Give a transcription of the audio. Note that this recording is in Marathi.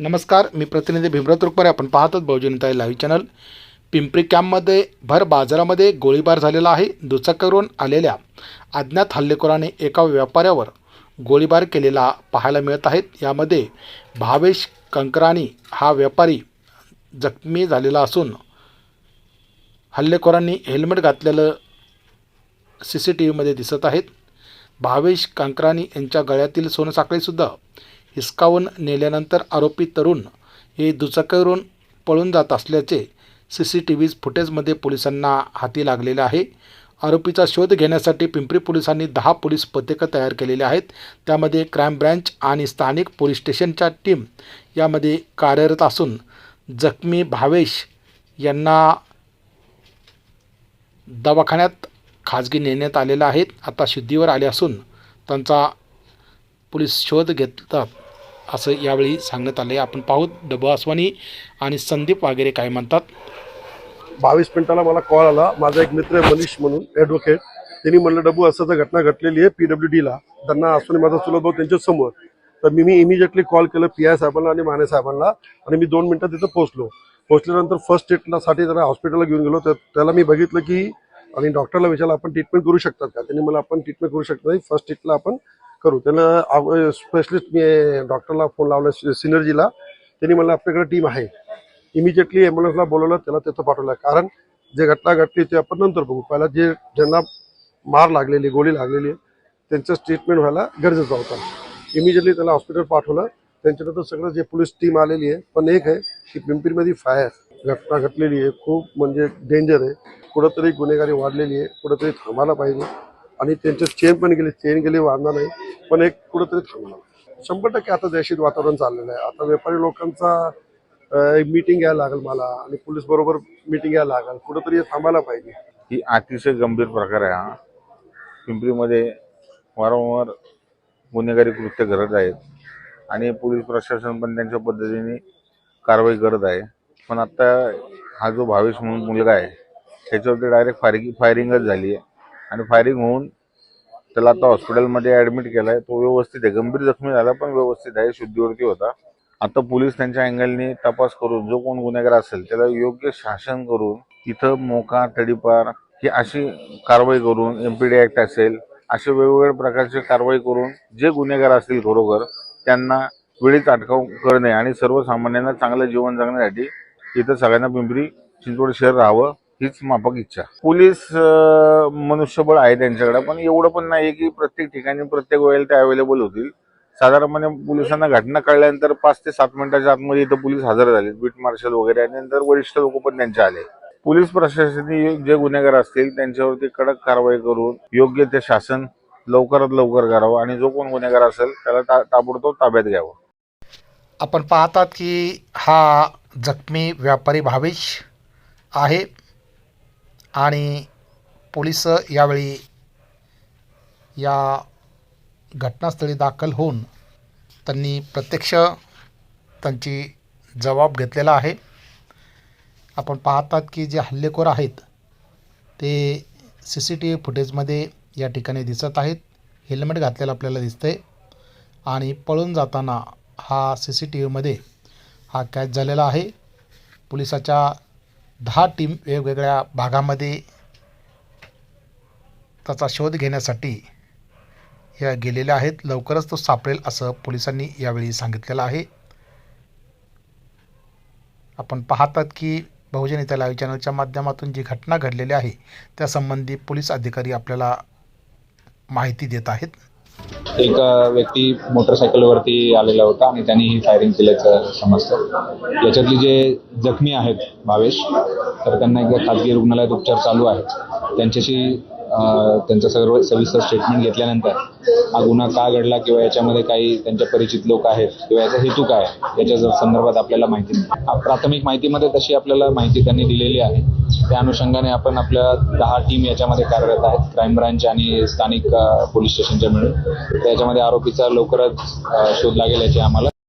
नमस्कार मी प्रतिनिधी भीमराव रुकमारे आपण पाहतोच बहुजनता लाईव्ह चॅनल पिंपरी कॅम्पमध्ये भर बाजारामध्ये गोळीबार झालेला आहे. दुचाकीवरून आलेल्या अज्ञात हल्लेखोराने एका व्यापाऱ्यावर गोळीबार केलेला पाहायला मिळत आहेत यामध्ये भावेश कंकराणी हा व्यापारी जखमी झालेला असून हल्लेखोरांनी हेल्मेट घातलेलं सी सी टी व्हीमध्ये दिसत आहेत. भावेश कांकरानी यांच्या गळ्यातील सोनसाखळीसुद्धा हिसकावून नेल्यानंतर आरोपी तरुण हे दुचाकीवरून पळून जात असल्याचे सी सी टी व्ही फुटेजमध्ये पोलिसांना हाती लागलेले आहे. आरोपीचा शोध घेण्यासाठी पिंपरी पोलिसांनी दहा पोलीस पथकं तयार केलेली आहेत. त्यामध्ये क्राईम ब्रँच आणि स्थानिक पोलीस स्टेशनच्या टीम यामध्ये कार्यरत असून जखमी भावेश यांना दवाखान्यात खाजगी नेण्यात आलेला आहेत आता शुद्धीवर आले असून त्यांचा पोलीस शोध घेतात असं यावेळी सांगण्यात आले आपण पाहू डबू आसवानी आणि संदीप वगैरे काय म्हणतात? बावीस मिनिटाला मला कॉल आला. माझा एक मित्र आहे मनीष म्हणून ॲडव्होकेट त्यांनी म्हणलं डबू असं तर घटना घडलेली आहे पीडब्ल्यू डीला त्यांना असून माझा चुलत भाऊ त्यांच्यासमोर. तर मी मी इमिजिएटली कॉल केलं पी आय साहेबांना आणि माने साहेबांना आणि मी दोन मिनटात तिथं पोहोचलो. पोहोचल्यानंतर फर्स्ट ट्रीटला साठी त्याला हॉस्पिटलला घेऊन गेलो. तर त्याला मी बघितलं की आणि डॉक्टरला विचारलं आपण ट्रीटमेंट करू शकतात का? त्यांनी मला आपण ट्रीटमेंट करू शकत नाही. फर्स्ट एडला आपण करू. त्याला स्पेशलिस्ट मी डॉक्टरला फोन लावला सिनर्जीला त्यांनी मला आपल्याकडे टीम आहे. इमिजिएटली ॲम्ब्युलन्सला बोलवलं त्याला तिथं पाठवलं. कारण जे घटना घडली ते आपण नंतर बघू. पहिला जे ज्यांना मार लागलेली गोळी लागलेली आहे त्यांचं ट्रीटमेंट व्हायला गरजेचा होता. इमिजिएटली त्याला हॉस्पिटल पाठवलं. त्यांच्यानंतर सगळं जे पोलीस टीम आलेली आहे पण एक आहे की पिंपरीमध्ये फायर घटना घटलेली आहे. खूप म्हणजे डेंजर आहे. कुठंतरी गुन्हेगारी वाढलेली आहे. कुठंतरी थांबायला पाहिजे. आणि त्यांचे चेन पण गेले चेन गेले वाढणार नाही. पण एक कुठंतरी थांबला. शंभर टक्के आता दहशत वातावरण चाललेलं आहे. आता व्यापारी लोकांचा मीटिंग घ्यायला लागेल मला आणि पोलीस बरोबर मीटिंग घ्यायला लागेल. कुठंतरी थांबायला पाहिजे. ही अतिशय गंभीर प्रकार आहे हा. पिंपरीमध्ये वारंवार गुन्हेगारी कृत्य घडत आहेत आणि पोलीस प्रशासन पण त्यांच्या पद्धतीने कारवाई करत आहे. पण आता हा जो भावेश म्हणून मुलगा आहे त्याच्यावरती डायरेक्ट फायरिंग फायरिंगच झाली आहे. आणि फायरिंग होऊन त्याला आता हॉस्पिटलमध्ये ॲडमिट केला आहे तो व्यवस्थित आहे. गंभीर जखमी झाला पण व्यवस्थित आहे. शुद्धीवरती होता. आता पोलीस त्यांच्या अँगलने तपास करून जो कोण गुन्हेगार असेल त्याला योग्य शासन करून तिथं मोका तडीपार ही अशी कारवाई करून एम पी डी ॲक्ट असेल असे वेगवेगळ्या प्रकारचे कारवाई करून जे गुन्हेगार असतील खरोखर त्यांना वेळीच अटकाव करणे आणि सर्वसामान्यांना चांगलं जीवन जगण्यासाठी इथं सगळ्यांना पिंपरी चिंचवड शहर राहावं. हीच माफक इच्छा. पोलीस मनुष्यबळ आहे त्यांच्याकडे पण एवढं पण नाही की प्रत्येक ठिकाणी प्रत्येक वेळेला ते अवेलेबल होतील. साधारणपणे पोलिसांना घटना कळल्यानंतर पाच ते सात मिनिटाच्या आतमध्ये इथं पोलीस हजर झाले बीट मार्शल वगैरे आणि नंतर वरिष्ठ लोक पण त्यांचे आले. पोलीस प्रशासनाने जे गुन्हेगार असतील त्यांच्यावरती कडक कारवाई करून योग्य ते शासन लवकरात लवकर करावं आणि जो कोण गुन्हेगार असेल त्याला ता ताबडतोब ताब्यात घ्यावं. आपण पाहतात की हा जखमी व्यापारी भावेश आहे. आणि पोलीस यावेळी या घटनास्थळी दाखल होऊन त्यांनी प्रत्यक्ष त्यांची जबाब घेतलेला आहे. आपण पाहतात की जे हल्लेखोर आहेत ते सी सी टी व्ही फुटेजमध्ये या ठिकाणी दिसत आहेत. हेल्मेट घातलेलं आपल्याला दिसतंय आणि पळून जाताना हा सी सी टी व्हीमध्ये हा कॅच झालेला आहे. पोलिसाच्या दहा टीम वेगवेगळ्या भागामध्ये त्याचा शोध घेण्यासाठी या गेलेल्या आहेत. लवकरच तो सापडेल असं पोलिसांनी यावेळी सांगितलेलं आहे. आपण पाहतात की बहुजन इथं लाईव्ह चॅनलच्या माध्यमातून जी घटना घडलेली आहे त्यासंबंधी पोलीस अधिकारी आपल्याला माहिती देत आहेत. एक व्यक्ती मोटरसायकलवरती आलेला होता आणि त्यांनी ही फायरिंग केल्याचं समजतं. याच्यातले जे जखमी आहेत भावेश तर त्यांना एकदा खाजगी रुग्णालयात उपचार चालू आहेत. त्यांच्याशी त्यांचं सर्व सविस्तर स्टेटमेंट घेतल्यानंतर हा गुन्हा का घडला किंवा याच्यामध्ये काही त्यांच्या परिचित लोक आहेत किंवा याचा हेतू काय याच्या संदर्भात आपल्याला माहिती नाही. प्राथमिक माहितीमध्ये तशी आपल्याला माहिती त्यांनी दिलेली आहे. त्या अनुषंगाने आपण आपल्या दहा टीम याच्यामध्ये कार्यरत आहेत. क्राईम ब्रांच आणि स्थानिक पोलीस स्टेशनच्या मिळून. त्याच्यामध्ये आरोपीचा लवकरच शोध लागेल याची आम्हाला